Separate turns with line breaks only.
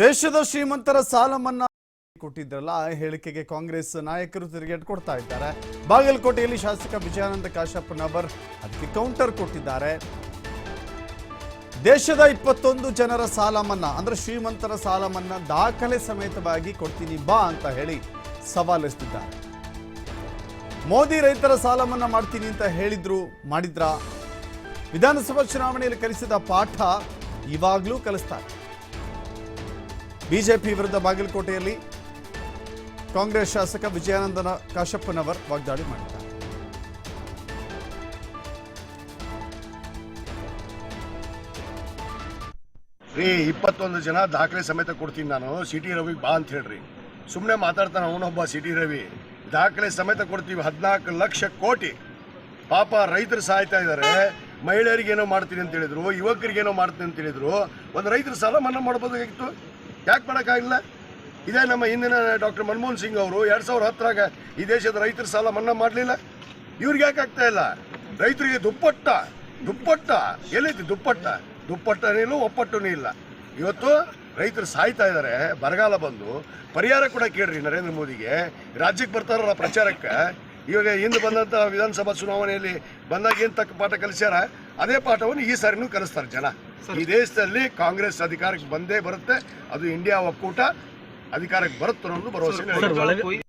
ದೇಶದ ಶ್ರೀಮಂತರ ಸಾಲ ಮನ್ನಾ ಕೊಟ್ಟಿದ್ರಲ್ಲ, ಆ ಹೇಳಿಕೆಗೆ ಕಾಂಗ್ರೆಸ್ ನಾಯಕರು ತಿರುಗೇಟ್ ಕೊಡ್ತಾ ಇದ್ದಾರೆ. ಬಾಗಲಕೋಟೆಯಲ್ಲಿ ಶಾಸಕ ವಿಜಯಾನಂದ ಕಾಶಪ್ಪನವರ್ ಅದಕ್ಕೆ ಕೌಂಟರ್ ಕೊಟ್ಟಿದ್ದಾರೆ. ದೇಶದ ಇಪ್ಪತ್ತೊಂದು ಜನರ ಸಾಲ ಮನ್ನಾ ಅಂದ್ರೆ ಶ್ರೀಮಂತರ ಸಾಲ ಮನ್ನಾ ದಾಖಲೆ ಸಮೇತವಾಗಿ ಕೊಡ್ತೀನಿ ಬಾ ಅಂತ ಹೇಳಿ ಸವಾಲೆಸ್ತಿದ್ದಾರೆ ಮೋದಿ ರೈತರ ಸಾಲ ಮನ್ನಾ ಮಾಡ್ತೀನಿ ಅಂತ ಹೇಳಿದ್ರು, ಮಾಡಿದ್ರ? ವಿಧಾನಸಭಾ ಚುನಾವಣೆಯಲ್ಲಿ ಕಲಿಸಿದ ಪಾಠ ಇವಾಗಲೂ ಕಲಿಸ್ತಾರೆ. ಬಿಜೆಪಿ ವಿರುದ್ಧ ಬಾಗಲಕೋಟೆಯಲ್ಲಿ ಕಾಂಗ್ರೆಸ್ ಶಾಸಕ ವಿಜಯಾನಂದನ ಕಾಶಪ್ಪನವರ್ ವಾಗ್ದಾಳಿ ಮಾಡಿದ್ದಾರೆ.
ರೀ, ಇಪ್ಪತ್ತೊಂದು ಜನ ದಾಖಲೆ ಸಮೇತ ಕೊಡ್ತೀನಿ ನಾನು. ಸಿಟಿ ರವಿಗೆ ಬಾ ಅಂತ ಹೇಳ್ರಿ. ಸುಮ್ಮನೆ ಮಾತಾಡ್ತಾನೆ ಅವನೊಬ್ಬ ಸಿಟಿ ರವಿ. ದಾಖಲೆ ಸಮೇತ ಕೊಡ್ತೀವಿ ಹದಿನಾಲ್ಕು ಲಕ್ಷ ಕೋಟಿ. ಪಾಪ ರೈತರು ಸಾಯ್ತಾ ಇದ್ದಾರೆ ಮಹಿಳೆಯರಿಗೆ ಏನೋ ಮಾಡ್ತೀನಿ ಅಂತ ಹೇಳಿದ್ರು ಯುವಕರಿಗೆ ಏನೋ ಮಾಡ್ತೀನಿ ಅಂತ ಹೇಳಿದ್ರು. ಒಂದು ರೈತರು ಸಾಲ ಮನ್ನಾ ಮಾಡ್ಬೋದಾಗಿತ್ತು? ಯಾಕೆ ಮಾಡೋಕ್ಕಾಗಿಲ್ಲ ಇದೇ ನಮ್ಮ ಹಿಂದಿನ ಡಾಕ್ಟರ್ ಮನಮೋಹನ್ ಸಿಂಗ್ ಅವರು ಎರಡು ಸಾವಿರ ಹತ್ತರಾಗ ಈ ದೇಶದ ರೈತರ ಸಾಲ ಮನ್ನಾ ಮಾಡಲಿಲ್ಲ. ಇವ್ರಿಗೆ ಯಾಕೆ ಆಗ್ತಾ ಇಲ್ಲ? ರೈತರಿಗೆ ದುಪ್ಪಟ್ಟ ದುಪ್ಪಟ್ಟ. ಎಲ್ಲೈತಿ ದುಪ್ಪಟ್ಟ? ದುಪ್ಪಟ್ಟನೇ ಇಲ್ಲ ಇಲ್ಲ. ಇವತ್ತು ರೈತರು ಸಾಯ್ತಾ ಇದ್ದಾರೆ ಬರಗಾಲ ಬಂದು. ಪರಿಹಾರ ಕೂಡ ಕೇಳ್ರಿ ನರೇಂದ್ರ ಮೋದಿಗೆ. ರಾಜ್ಯಕ್ಕೆ ಬರ್ತಾರಲ್ಲ ಪ್ರಚಾರಕ್ಕೆ? ಇವಾಗ ಹಿಂದೆ ಬಂದಂಥ ವಿಧಾನಸಭಾ ಚುನಾವಣೆಯಲ್ಲಿ ಬಂದಾಗ ಏನು ತಕ್ಕ ಪಾಠ ಕಲಿಸ್ಯಾರ? ಅದೇ ಪಾಠವನ್ನು ಈ ಸಾರಿನೂ ಕಲಿಸ್ತಾರೆ ಜನ. ಈ ದೇಶದಲ್ಲಿ ಕಾಂಗ್ರೆಸ್ ಅಧಿಕಾರಕ್ಕೆ ಬಂದೇ ಬರುತ್ತೆ ಅದು ಇಂಡಿಯಾ ಒಕ್ಕೂಟ ಅಧಿಕಾರಕ್ಕೆ ಬರುತ್ತೆ ಅನ್ನೋದು ಭರವಸೆ.